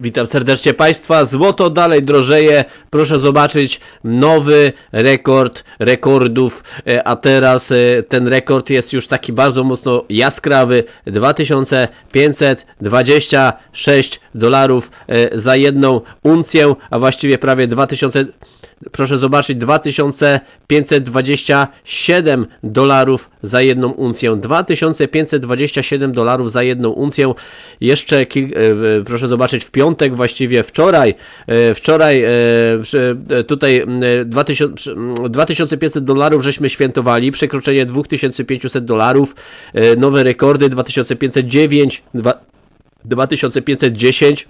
Witam serdecznie Państwa. Złoto dalej drożeje. Proszę zobaczyć nowy rekord rekordów, E, a teraz e, ten rekord jest już taki bardzo mocno jaskrawy. 2526 dolarów e, za jedną uncję, a właściwie prawie 2000 Proszę zobaczyć, 2527 dolarów za jedną uncję. 2527 dolarów za jedną uncję. Jeszcze e, proszę zobaczyć, w piątek właściwie wczoraj, e, wczoraj e, tutaj m, e, 2000, przy- m, 2500 dolarów żeśmy świętowali, przekroczenie 2500 dolarów, nowe rekordy 2509, dwa- 2510.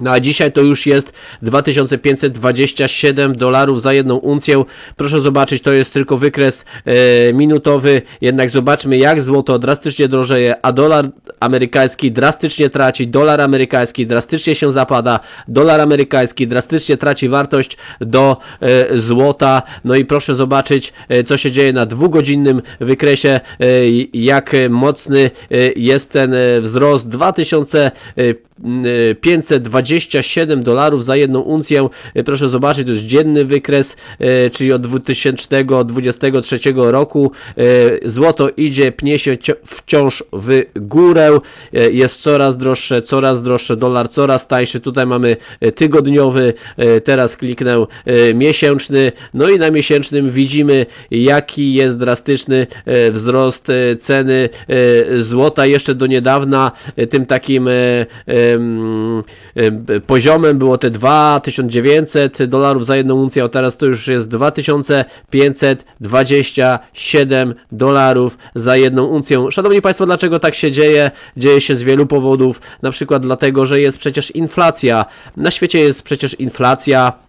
No a dzisiaj to już jest 2527 dolarów za jedną uncję. Proszę zobaczyć, to jest tylko wykres e, minutowy, jednak zobaczmy jak złoto drastycznie drożeje, a dolar amerykański drastycznie traci, dolar amerykański drastycznie się zapada, dolar amerykański drastycznie traci wartość do e, złota. No i proszę zobaczyć, e, co się dzieje na dwugodzinnym wykresie, e, jak mocny e, jest ten e, wzrost 2520 27 dolarów za jedną uncję. E, proszę zobaczyć, to jest dzienny wykres, e, czyli od 2023 roku. E, złoto idzie, pnie się wciąż w górę. Jest coraz droższe, coraz droższe, dolar coraz tańszy. Tutaj mamy tygodniowy, teraz kliknę miesięczny. No i na miesięcznym widzimy, jaki jest drastyczny wzrost ceny złota. Jeszcze do niedawna tym takim em, em, poziomem było te 2900 dolarów za jedną uncję, a teraz to już jest 2527 dolarów za jedną uncję. Szanowni Państwo, dlaczego tak się dzieje? Dzieje się z wielu powodów, na przykład dlatego, że jest przecież inflacja. Na świecie jest przecież inflacja.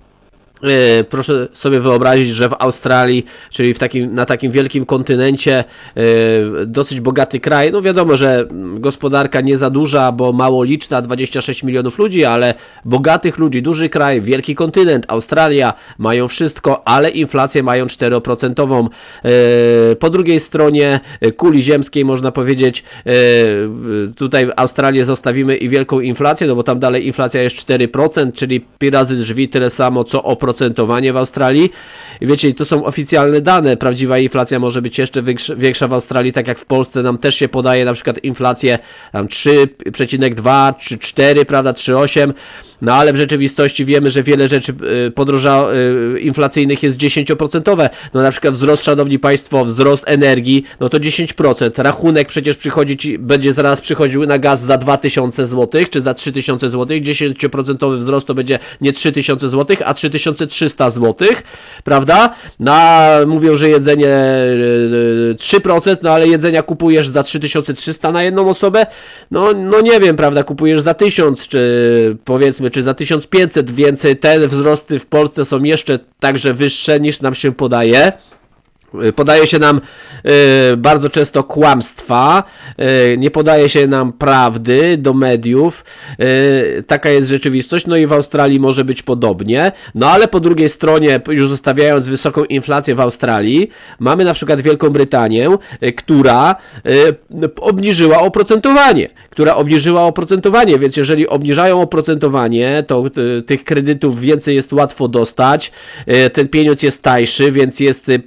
E, Proszę sobie wyobrazić, że w Australii, czyli w takim, na takim wielkim kontynencie, e, dosyć bogaty kraj, no wiadomo, że gospodarka nie za duża, bo mało liczna, 26 milionów ludzi, ale bogatych ludzi, duży kraj, wielki kontynent, Australia, mają wszystko, ale inflację mają 4%. E, Po drugiej stronie kuli ziemskiej można powiedzieć, tutaj Australię zostawimy i wielką inflację, no bo tam dalej inflacja jest 4%, czyli pi razy drzwi tyle samo co oprocentowanie w Australii. Wiecie, to są oficjalne dane. Prawdziwa inflacja może być jeszcze większa, w Australii, tak jak w Polsce nam też się podaje na przykład inflację tam 3,2 czy 4, prawda, 3,8. No ale w rzeczywistości wiemy, że wiele rzeczy y, podroża y, inflacyjnych jest 10%. No na przykład wzrost, szanowni państwo, wzrost energii, no to 10%. Rachunek przecież przychodzi ci, będzie zaraz przychodził na gaz za 2000 zł, czy za 3000 zł. 10% wzrost to będzie nie 3000 zł, a 3300 zł, prawda? No a mówią, że jedzenie y, y, 3%, no ale jedzenia kupujesz za 3300 na jedną osobę, no, no nie wiem, prawda, kupujesz za 1000, czy powiedzmy, czy za 1500 więcej, te wzrosty w Polsce są jeszcze także wyższe niż nam się podaje. Y, Podaje się nam y, bardzo często kłamstwa, y, nie podaje się nam prawdy do mediów. Taka jest rzeczywistość. No i w Australii może być podobnie. No ale po drugiej stronie, już zostawiając wysoką inflację w Australii, mamy na przykład Wielką Brytanię, która obniżyła oprocentowanie. Która obniżyła oprocentowanie, więc jeżeli obniżają oprocentowanie, to tych kredytów więcej jest łatwo dostać, ten pieniądz jest tańszy, więc jest y,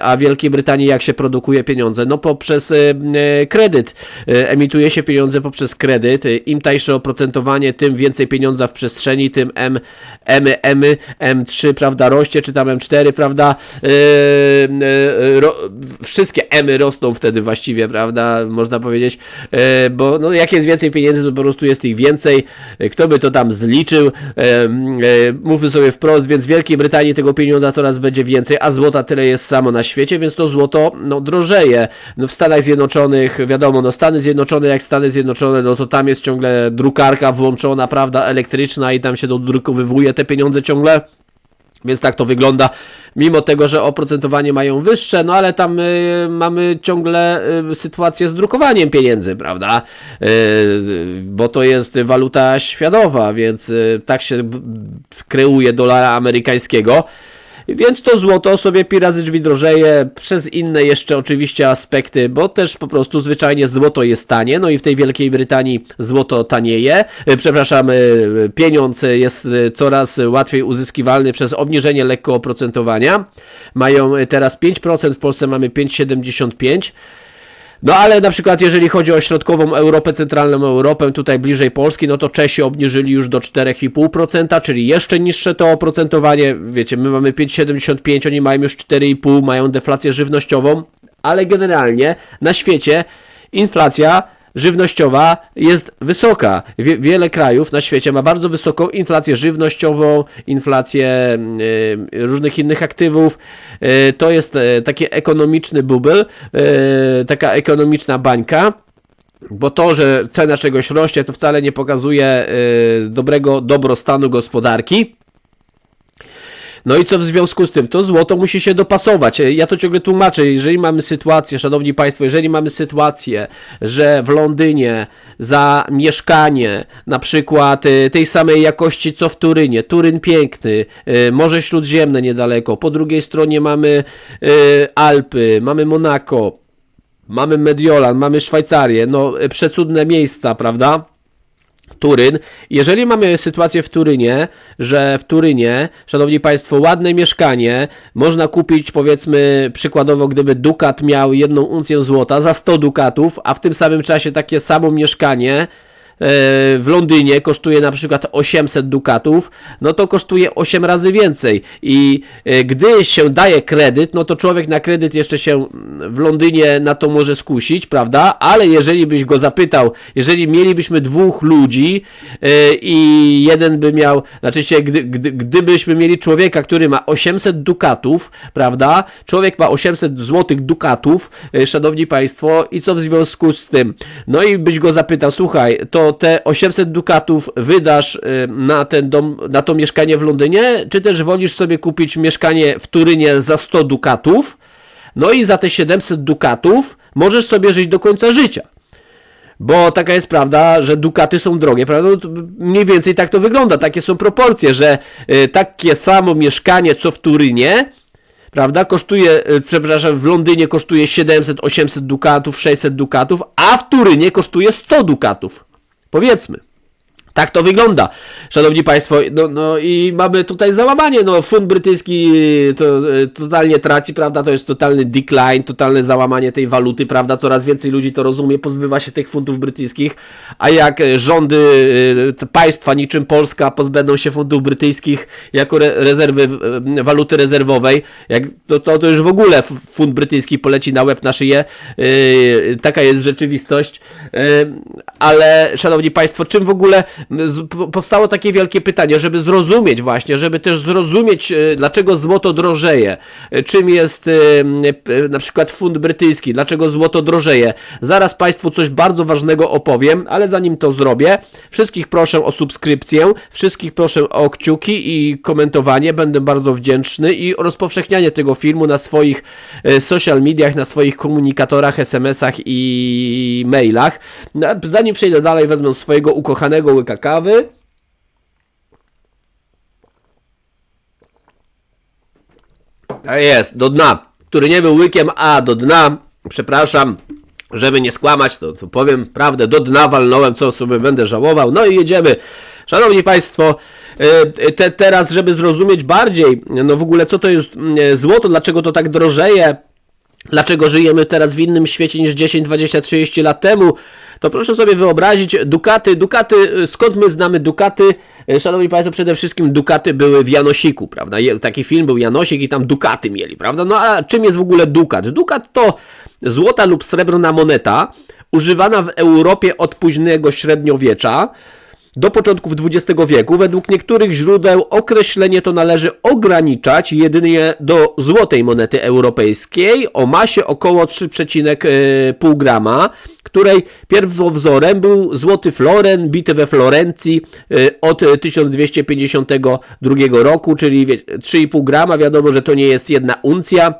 a w Wielkiej Brytanii jak się produkuje pieniądze? No poprzez y, y, kredyt. Y, Emituje się pieniądze poprzez kredyt. Im tańsze oprocentowanie, tym więcej pieniądza w przestrzeni, tym M, M, M, M3, prawda, rośnie, czy tam M4, prawda, ro, wszystkie M rosną wtedy właściwie, prawda, można powiedzieć, bo no, jak jest więcej pieniędzy, to po prostu jest ich więcej. Kto by to tam zliczył? Mówmy sobie wprost, więc w Wielkiej Brytanii tego pieniądza coraz będzie więcej, a złota tyle jest samo na świecie, więc to złoto no, drożeje. No, w Stanach Zjednoczonych, wiadomo, no Stany Zjednoczone jak Stany Zjednoczone, no to tam jest ciągle drukarka włączona, prawda, elektryczna i tam się dodrukowywuje te pieniądze ciągle. Więc tak to wygląda, mimo tego, że oprocentowanie mają wyższe, no ale tam y, mamy ciągle y, sytuację z drukowaniem pieniędzy, prawda? Y, bo to jest waluta światowa, więc y, tak się kreuje dolara amerykańskiego. Więc to złoto sobie pi razy drzwi drożeje przez inne jeszcze oczywiście aspekty, bo też po prostu zwyczajnie złoto jest tanie, no i w tej Wielkiej Brytanii złoto tanieje, e, przepraszam, e, pieniądz jest e, coraz łatwiej uzyskiwalny przez obniżenie lekko oprocentowania. Mają teraz 5%, w Polsce mamy 5,75%. No ale na przykład jeżeli chodzi o środkową Europę, centralną Europę, tutaj bliżej Polski, no to Czesi obniżyli już do 4,5%, czyli jeszcze niższe to oprocentowanie. Wiecie, my mamy 5,75, oni mają już 4,5, mają deflację żywnościową, ale generalnie na świecie inflacja żywnościowa jest wysoka. Wie, wiele krajów na świecie ma bardzo wysoką inflację żywnościową, inflację y, różnych innych aktywów. Y, to jest y, taki ekonomiczny bubel, y, taka ekonomiczna bańka. Bo to, że cena czegoś rośnie, to wcale nie pokazuje y, dobrego dobrostanu gospodarki. No i co w związku z tym? To złoto musi się dopasować. Ja to ciągle tłumaczę. Jeżeli mamy sytuację, szanowni państwo, jeżeli mamy sytuację, że w Londynie za mieszkanie na przykład y, tej samej jakości co w Turynie, Turyn piękny, y, Morze Śródziemne niedaleko, po drugiej stronie mamy Alpy, mamy Monako, mamy Mediolan, mamy Szwajcarię, no przecudne miejsca, prawda? Turyn. Jeżeli mamy sytuację w Turynie, że w Turynie, szanowni państwo, ładne mieszkanie można kupić, powiedzmy, przykładowo, gdyby Dukat miał jedną uncję złota za 100 dukatów, a w tym samym czasie takie samo mieszkanie w Londynie kosztuje na przykład 800 dukatów, no to kosztuje 8 razy więcej. I e, gdy się daje kredyt, no to człowiek na kredyt jeszcze się w Londynie na to może skusić, prawda? Ale jeżeli byś go zapytał, jeżeli mielibyśmy dwóch ludzi e, i jeden by miał, znaczy się, gdy, gdy, gdybyśmy mieli człowieka, który ma 800 dukatów, prawda? Człowiek ma 800 złotych dukatów, e, szanowni państwo, i co w związku z tym? No i byś go zapytał, słuchaj, to te 800 dukatów wydasz y, na ten dom, na to mieszkanie w Londynie, czy też wolisz sobie kupić mieszkanie w Turynie za 100 dukatów, no i za te 700 dukatów możesz sobie żyć do końca życia. Bo taka jest prawda, że dukaty są drogie, prawda? No, mniej więcej tak to wygląda, takie są proporcje, że y, takie samo mieszkanie co w Turynie, prawda, kosztuje, y, przepraszam, w Londynie kosztuje 700, 800 dukatów, 600 dukatów, a w Turynie kosztuje 100 dukatów. Powiedzmy. Tak to wygląda, szanowni państwo. No, no i mamy tutaj załamanie. No, fund brytyjski y, to y, totalnie traci, prawda? To jest totalny decline, totalne załamanie tej waluty, prawda? Coraz więcej ludzi to rozumie, pozbywa się tych funtów brytyjskich. A jak y, rządy państwa niczym Polska pozbędą się funtów brytyjskich jako re rezerwy, waluty rezerwowej, jak, to, to, to już w ogóle f- funt brytyjski poleci na łeb na szyję. Yy, taka jest rzeczywistość. Yy, ale, szanowni państwo, czym w ogóle powstało takie wielkie pytanie, żeby zrozumieć właśnie, żeby też zrozumieć, yy, dlaczego złoto drożeje, yy, czym jest p- na przykład funt brytyjski, dlaczego złoto drożeje. Zaraz Państwu coś bardzo ważnego opowiem, ale zanim to zrobię, wszystkich proszę o subskrypcję, wszystkich proszę o kciuki i komentowanie, będę bardzo wdzięczny i rozpowszechnianie tego filmu na swoich e, social mediach, na swoich komunikatorach, SMS-ach i mailach. No, Zanim przejdę dalej, wezmę swojego ukochanego kawy. A jest, do dna, który nie był łykiem, a do dna, przepraszam, żeby nie skłamać, to, to powiem prawdę, do dna walnąłem, co sobie będę żałował. No i jedziemy. Szanowni Państwo, e, te, teraz, żeby zrozumieć bardziej, no w ogóle co to jest mm, złoto, dlaczego to tak drożeje, dlaczego żyjemy teraz w innym świecie niż 10, 20, 30 lat temu, to proszę sobie wyobrazić Dukaty. Dukaty, y, skąd my znamy Dukaty? Y, Szanowni Państwo, przede wszystkim Dukaty były w Janosiku, prawda? Taki film był Janosik i tam Dukaty mieli, prawda? No a czym jest w ogóle Dukat? Dukat to złota lub srebrna moneta używana w Europie od późnego średniowiecza do początków XX wieku. Według niektórych źródeł określenie to należy ograniczać jedynie do złotej monety europejskiej o masie około 3,5 grama, której pierwowzorem był złoty floren bity we Florencji y, od 1252 roku, czyli wie- 3,5 grama. Wiadomo, że to nie jest jedna uncja.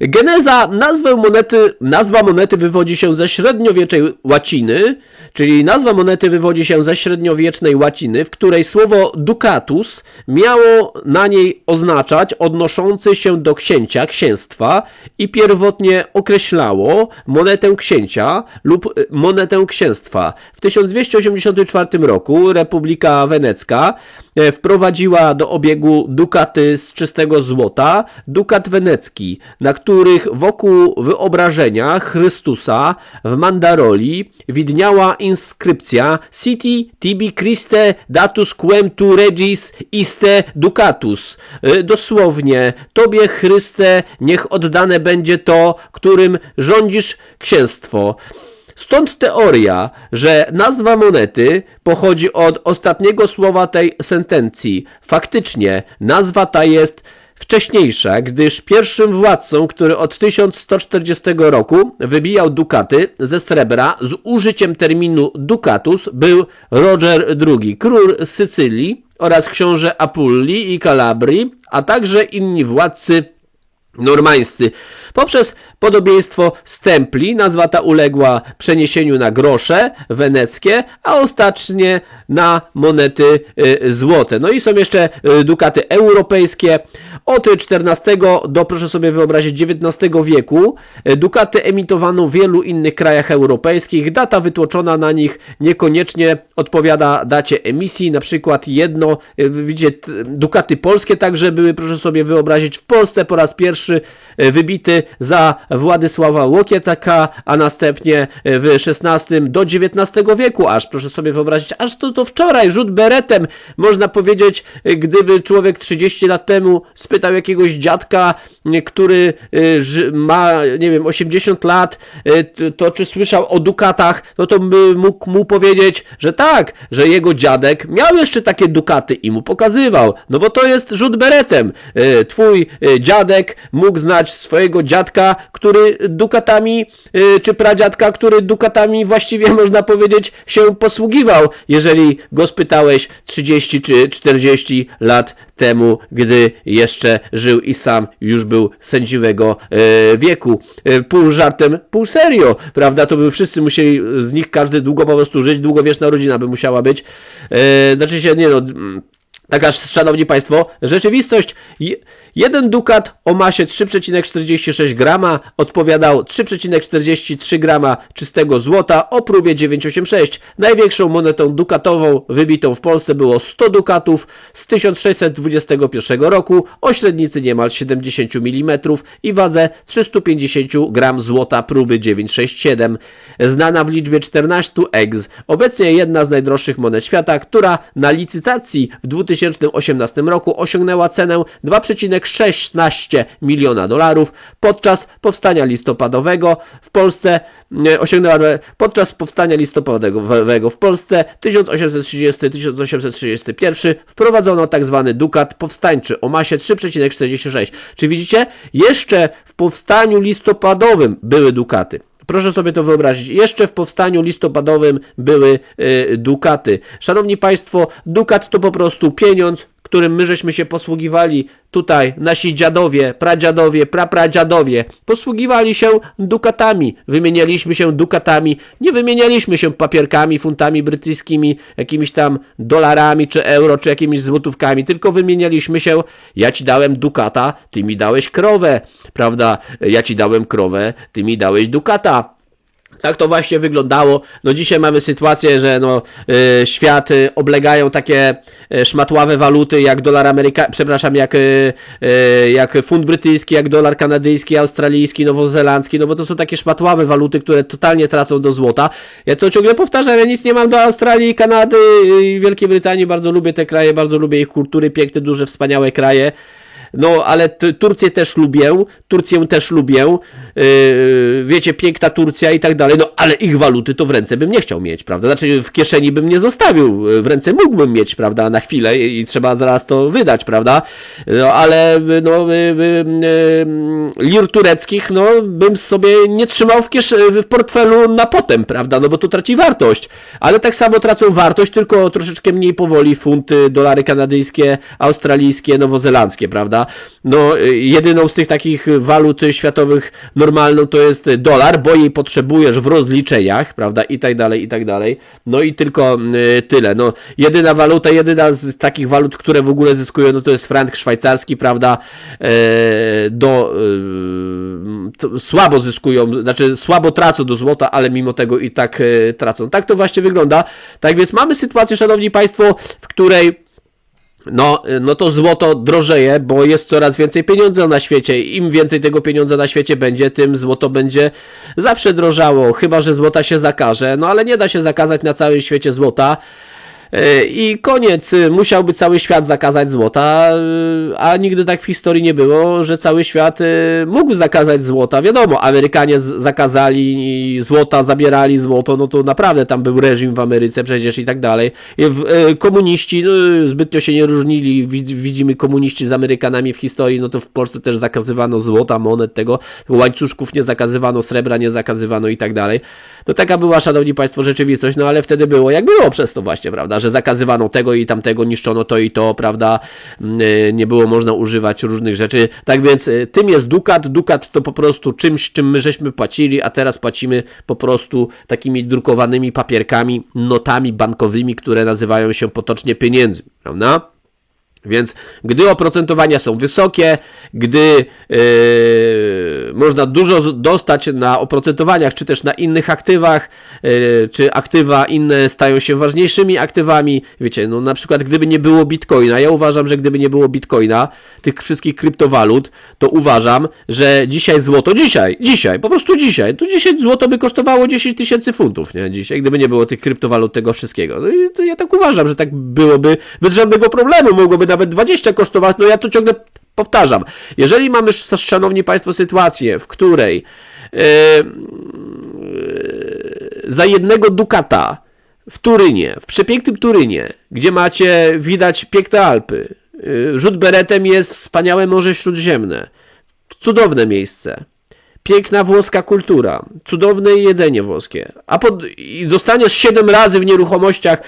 Geneza, nazwę monety, nazwa monety wywodzi się ze średniowiecznej łaciny, czyli nazwa monety wywodzi się ze średniowiecznej łaciny, w której słowo ducatus miało na niej oznaczać odnoszący się do księcia, księstwa i pierwotnie określało monetę księcia lub y, monetę księstwa. W 1284 roku Republika Wenecka e, wprowadziła do obiegu dukaty z czystego złota, dukat wenecki, na których wokół wyobrażenia Chrystusa w Mandaroli widniała inskrypcja Citi tibi Christe datus quem tu regis iste ducatus. E, Dosłownie, Tobie Chryste niech oddane będzie to, którym rządzisz księstwo. Stąd teoria, że nazwa monety pochodzi od ostatniego słowa tej sentencji. Faktycznie, nazwa ta jest wcześniejsza, gdyż pierwszym władcą, który od 1140 roku wybijał dukaty ze srebra z użyciem terminu ducatus był Roger II, król Sycylii oraz książę Apulli i Kalabrii, a także inni władcy normańscy. Poprzez podobieństwo z nazwa ta uległa przeniesieniu na grosze weneckie, a ostatecznie na monety y, złote. No i są jeszcze y, dukaty europejskie. Od XIV do, proszę sobie wyobrazić, XIX wieku y, dukaty emitowano w wielu innych krajach europejskich. Data wytłoczona na nich niekoniecznie odpowiada dacie emisji. Na przykład jedno, widzicie, dukaty polskie także były, proszę sobie wyobrazić, w Polsce po raz pierwszy y, wybity za Władysława Łokietaka, a następnie y, w XVI do XIX wieku, aż proszę sobie wyobrazić, aż to, to wczoraj rzut beretem, można powiedzieć, y, gdyby człowiek 30 lat temu spytał jakiegoś dziadka, który ma, nie wiem, 80 lat, to czy słyszał o dukatach, no to by mógł mu powiedzieć, że tak, że jego dziadek miał jeszcze takie dukaty i mu pokazywał, no bo to jest rzut beretem. Twój dziadek mógł znać swojego dziadka, który dukatami, y, czy pradziadka, który dukatami właściwie można powiedzieć się posługiwał, jeżeli go spytałeś 30 czy 40 lat temu, gdy jeszcze żył i sam już był sędziwego e, wieku. E, pół żartem, pół serio, prawda? To by wszyscy musieli, z nich każdy długo po prostu żyć, długowieczna rodzina by musiała być. Znaczy się, nie no... mm, Taka, szanowni państwo, rzeczywistość. Je- Jeden dukat o masie 3,46 grama odpowiadał 3,43 grama czystego złota o próbie 986. Największą monetą dukatową wybitą w Polsce było 100 dukatów z 1621 roku o średnicy niemal 70 mm i wadze 350 gram złota próby 967. Znana w liczbie 14 ex. Obecnie jedna z najdroższych monet świata, która na licytacji w 2018 roku osiągnęła cenę 2,16 miliona dolarów. Podczas powstania listopadowego w Polsce e, osiągnęła podczas powstania listopadowego w Polsce 1830-1831 wprowadzono tak zwany dukat powstańczy o masie 3,46. Czy widzicie? Jeszcze w powstaniu listopadowym były dukaty. Proszę sobie to wyobrazić. Jeszcze w powstaniu listopadowym były y, dukaty. Szanowni Państwo, dukat to po prostu pieniądz, którym my żeśmy się posługiwali tutaj, nasi dziadowie, pradziadowie, prapradziadowie, posługiwali się dukatami, wymienialiśmy się dukatami, nie wymienialiśmy się papierkami, funtami brytyjskimi, jakimiś tam dolarami, czy euro, czy jakimiś złotówkami, tylko wymienialiśmy się, ja ci dałem dukata, ty mi dałeś krowę, prawda, ja ci dałem krowę, ty mi dałeś dukata, tak to właśnie wyglądało. No dzisiaj mamy sytuację, że no, y, świat y, oblegają takie y, szmatławe waluty jak dolar amerykański, przepraszam, jak, jak funt brytyjski, jak dolar kanadyjski, australijski, nowozelandzki, no bo to są takie szmatławe waluty, które totalnie tracą do złota. Ja to ciągle powtarzam, ja nic nie mam do Australii, Kanady i Wielkiej Brytanii, bardzo lubię te kraje, bardzo lubię ich kultury, piękne, duże, wspaniałe kraje. No, ale Turcję też lubię, Turcję też lubię, yy, wiecie, piękna Turcja i tak dalej, no ale ich waluty to w ręce bym nie chciał mieć, prawda? Znaczy w kieszeni bym nie zostawił, w ręce mógłbym mieć, prawda, na chwilę i, i trzeba zaraz to wydać, prawda? No, ale no, y, y, y, lir tureckich, no, bym sobie nie trzymał w, w portfelu na potem, prawda? No bo to traci wartość, ale tak samo tracą wartość, tylko troszeczkę mniej powoli funty, dolary kanadyjskie, australijskie, nowozelandzkie, prawda? No, y, jedyną z tych takich walut światowych normalną to jest dolar, bo jej potrzebujesz w rozliczeniach, prawda? I tak dalej, i tak dalej. No i tylko y, tyle. No, jedyna waluta, jedyna z takich walut, które w ogóle zyskują, no to jest frank szwajcarski, prawda? E, do, y, słabo zyskują, znaczy słabo tracą do złota, ale mimo tego i tak e, tracą. Tak to właśnie wygląda. Tak więc mamy sytuację, szanowni państwo, w której no, no to złoto drożeje, bo jest coraz więcej pieniądza na świecie. Im więcej tego pieniądza na świecie będzie, tym złoto będzie zawsze drożało. Chyba, że złota się zakaże. No ale nie da się zakazać na całym świecie złota. E, I koniec, musiałby cały świat zakazać złota, y, a nigdy tak w historii nie było, że cały świat y, mógł zakazać złota. Wiadomo, Amerykanie zakazali złota, zabierali złoto, no to naprawdę tam był reżim w Ameryce przecież i tak dalej. E, komuniści no, zbytnio się nie różnili, Wid- widzimy komuniści z Amerykanami w historii, no to w Polsce też zakazywano złota, monet, tego, łańcuszków nie zakazywano, srebra nie zakazywano i tak dalej. To taka była, szanowni państwo, rzeczywistość, no ale wtedy było jak było przez to właśnie, prawda, że zakazywano tego i tamtego, niszczono to i to, prawda, Mm, y, nie było można używać różnych rzeczy. Tak więc y, tym jest dukat. Dukat to po prostu czymś, czym my żeśmy płacili, a teraz płacimy po prostu takimi drukowanymi papierkami, notami bankowymi, które nazywają się potocznie pieniędzy, prawda? Więc gdy oprocentowania są wysokie, gdy yy, można dużo dostać na oprocentowaniach, czy też na innych aktywach, yy, czy aktywa inne stają się ważniejszymi aktywami, wiecie, no na przykład gdyby nie było bitcoina, ja uważam, że gdyby nie było bitcoina, tych wszystkich kryptowalut, to uważam, że dzisiaj złoto, dzisiaj, dzisiaj, po prostu dzisiaj, to dzisiaj złoto by kosztowało 10 tysięcy funtów, nie, dzisiaj, gdyby nie było tych kryptowalut, tego wszystkiego. No i to ja tak uważam, że tak byłoby bez żadnego problemu, mogłoby nawet 20 kosztować, no ja to ciągle powtarzam. Jeżeli mamy, sz- szanowni państwo, sytuację, w której e, za jednego dukata w Turynie, w przepięknym Turynie, gdzie macie widać piękne Alpy, y, rzut beretem jest wspaniałe Morze Śródziemne, cudowne miejsce, piękna włoska kultura, cudowne jedzenie włoskie, a pod, i dostaniesz 7 razy w nieruchomościach,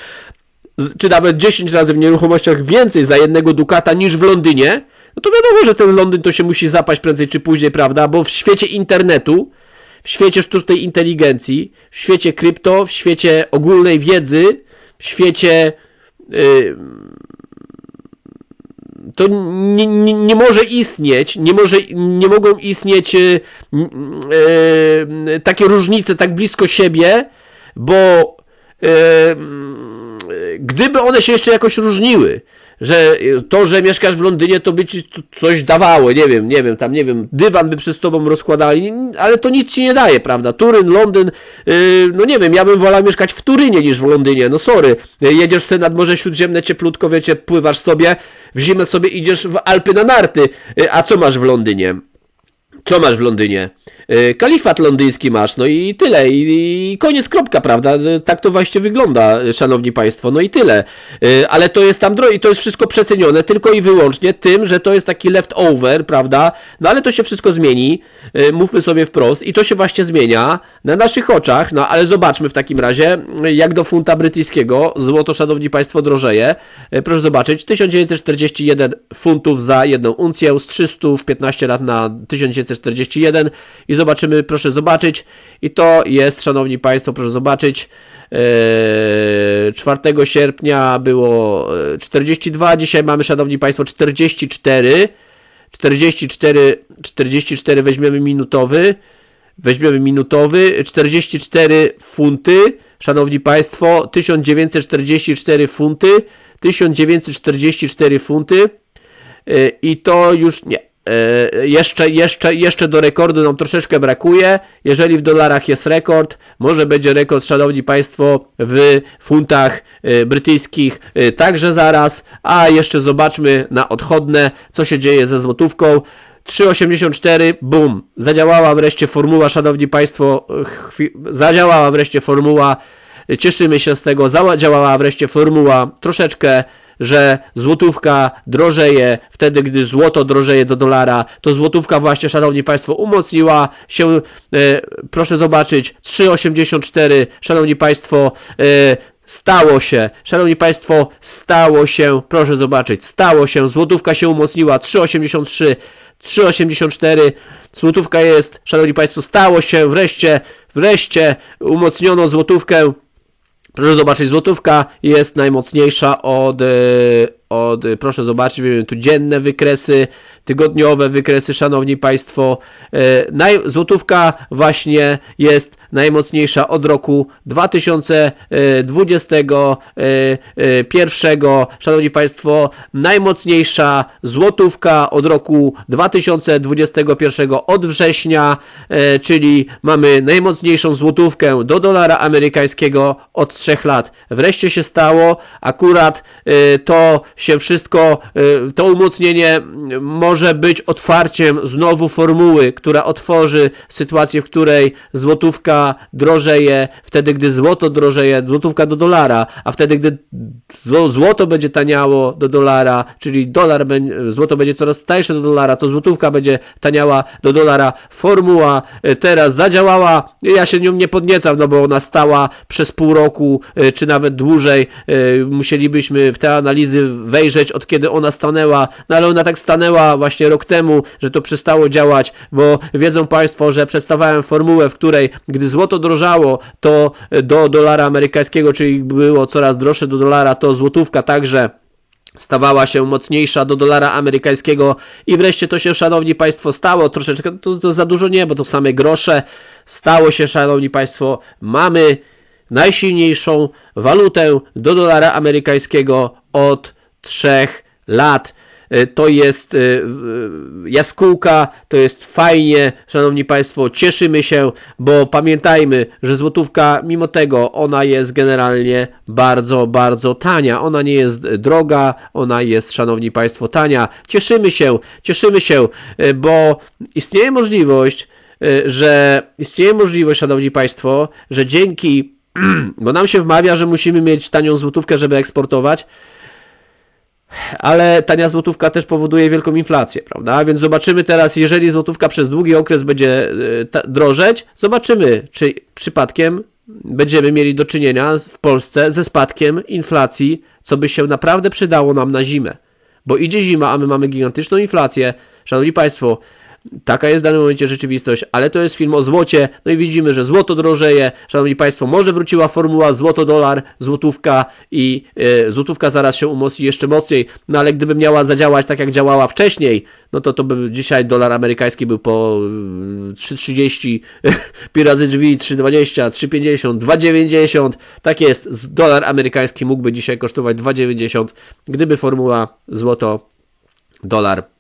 czy nawet 10 razy w nieruchomościach więcej za jednego dukata niż w Londynie, no to wiadomo, że ten Londyn to się musi zapaść prędzej czy później, prawda? Bo w świecie internetu, w świecie sztucznej inteligencji, w świecie krypto, w świecie ogólnej wiedzy, w świecie y, to nie, nie, nie może istnieć, nie, może, nie mogą istnieć y, y, y, takie różnice tak blisko siebie, bo gdyby one się jeszcze jakoś różniły, że to, że mieszkasz w Londynie, to by ci coś dawało, nie wiem, nie wiem, tam, nie wiem, dywan by przez tobą rozkładali, ale to nic ci nie daje, prawda? Turyn, Londyn, yy, no nie wiem, ja bym wolał mieszkać w Turynie niż w Londynie, no sorry, jedziesz sobie nad Morze Śródziemne, cieplutko, wiecie, pływasz sobie, w zimę sobie idziesz w Alpy na narty, Yy, a co masz w Londynie? Co masz w Londynie? Yy, Kalifat londyński masz, no i tyle, i, i koniec, kropka, prawda? Yy, Tak to właśnie wygląda, yy, szanowni państwo, no i tyle. Ale to jest tam drogi, i to jest wszystko przecenione tylko i wyłącznie tym, że to jest taki leftover, prawda? No ale to się wszystko zmieni, mówmy sobie wprost, i to się właśnie zmienia na naszych oczach, no ale zobaczmy w takim razie, jak do funta brytyjskiego złoto, szanowni państwo, drożeje. Proszę zobaczyć, 1941 funtów za jedną uncję, z 300 w 15 lat na 1941 i zobaczymy, proszę zobaczyć. I to jest, szanowni państwo, proszę zobaczyć, e, 4 sierpnia było e, 42, dzisiaj mamy, szanowni państwo, 44, 44, 44 weźmiemy minutowy, weźmiemy minutowy, 44 funty, szanowni państwo, 1944 funty, 1944 funty. E, i to już nie. E, Jeszcze, jeszcze, jeszcze do rekordu nam troszeczkę brakuje. Jeżeli w dolarach jest rekord, może będzie rekord, szanowni państwo, w funtach e, brytyjskich e, także zaraz. A jeszcze zobaczmy na odchodne, co się dzieje ze złotówką. 3,84, bum, zadziałała wreszcie formuła, szanowni państwo, zadziałała wreszcie formuła, cieszymy się z tego, zadziałała wreszcie formuła troszeczkę, że złotówka drożeje wtedy, gdy złoto drożeje do dolara, to złotówka właśnie, szanowni państwo, umocniła się, e, proszę zobaczyć, 3,84, szanowni państwo, e, Stało się, szanowni państwo, stało się, proszę zobaczyć, stało się, złotówka się umocniła, 3,83, 3,84, złotówka jest, szanowni państwo, stało się, wreszcie, wreszcie umocniono złotówkę, Proszę zobaczyć, złotówka jest najmocniejsza od, e, od e, proszę zobaczyć, tu dzienne wykresy, tygodniowe wykresy, szanowni państwo. E, Naj, złotówka właśnie jest najmocniejsza od roku 2021. Szanowni państwo, najmocniejsza złotówka od roku 2021 od września, czyli mamy najmocniejszą złotówkę do dolara amerykańskiego od 3 lat. Wreszcie się stało, akurat to się wszystko, e, to umocnienie może być otwarciem znowu formuły, która otworzy sytuację, w której złotówka drożeje, wtedy gdy złoto drożeje, złotówka do dolara, a wtedy gdy zło- złoto będzie taniało do dolara, czyli dolar złoto będzie coraz tańsze do dolara, to złotówka będzie taniała do dolara. Formuła e, teraz zadziałała, ja się nią nie podniecam, no bo ona stała przez pół roku, e, czy nawet dłużej. Musielibyśmy w te analizy wejrzeć, od kiedy ona stanęła, no ale ona tak stanęła właśnie rok temu, że to przestało działać, bo wiedzą Państwo, że przedstawiałem formułę, w której gdy złoto drożało, to do dolara amerykańskiego, czyli było coraz droższe do dolara, to złotówka także stawała się mocniejsza do dolara amerykańskiego. I wreszcie to się, szanowni państwo, stało. Troszeczkę, to, to za dużo nie, bo to same grosze, stało się, szanowni państwo, mamy najsilniejszą walutę do dolara amerykańskiego od trzech lat. E, To jest e, w- jaskółka, to jest fajnie, szanowni państwo, cieszymy się, bo pamiętajmy, że złotówka, mimo tego, ona jest generalnie bardzo, bardzo tania. Ona nie jest droga, ona jest, szanowni państwo, tania. Cieszymy się, cieszymy się, bo istnieje możliwość, że istnieje możliwość, szanowni państwo, że dzięki, bo nam się wmawia, że musimy mieć tanią złotówkę, żeby eksportować, ale tania złotówka też powoduje wielką inflację, prawda? Więc zobaczymy teraz, jeżeli złotówka przez długi okres będzie e, drożeć, zobaczymy, czy przypadkiem będziemy mieli do czynienia w Polsce ze spadkiem inflacji, co by się naprawdę przydało nam na zimę. Bo idzie zima, a my mamy gigantyczną inflację. Szanowni Państwo, Taka jest w danym momencie rzeczywistość, ale to jest film o złocie. No i widzimy, że złoto drożeje. Szanowni Państwo, może wróciła formuła złoto-dolar, złotówka i e, złotówka zaraz się umocni jeszcze mocniej. No ale gdyby miała zadziałać tak jak działała wcześniej, no to to by dzisiaj dolar amerykański był po e, 3,30, pi razy drzwi 3,20, 3,50, 2,90. Tak jest, dolar amerykański mógłby dzisiaj kosztować 2,90, gdyby formuła złoto-dolar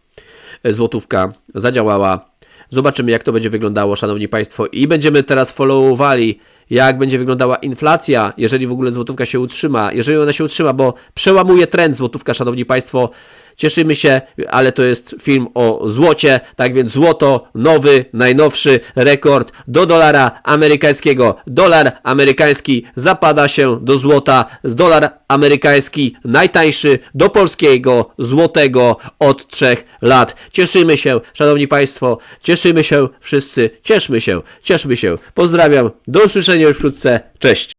złotówka zadziałała. Zobaczymy, jak to będzie wyglądało, szanowni państwo. I będziemy teraz followowali, jak będzie wyglądała inflacja, jeżeli w ogóle złotówka się utrzyma. Jeżeli ona się utrzyma, bo przełamuje trend złotówka, szanowni państwo. Cieszymy się, ale to jest film o złocie, tak więc złoto, nowy, najnowszy rekord do dolara amerykańskiego. Dolar amerykański zapada się do złota, dolar amerykański najtańszy do polskiego złotego od trzech lat. Cieszymy się, szanowni państwo, cieszymy się wszyscy, cieszmy się, cieszmy się. Pozdrawiam, do usłyszenia już wkrótce, cześć.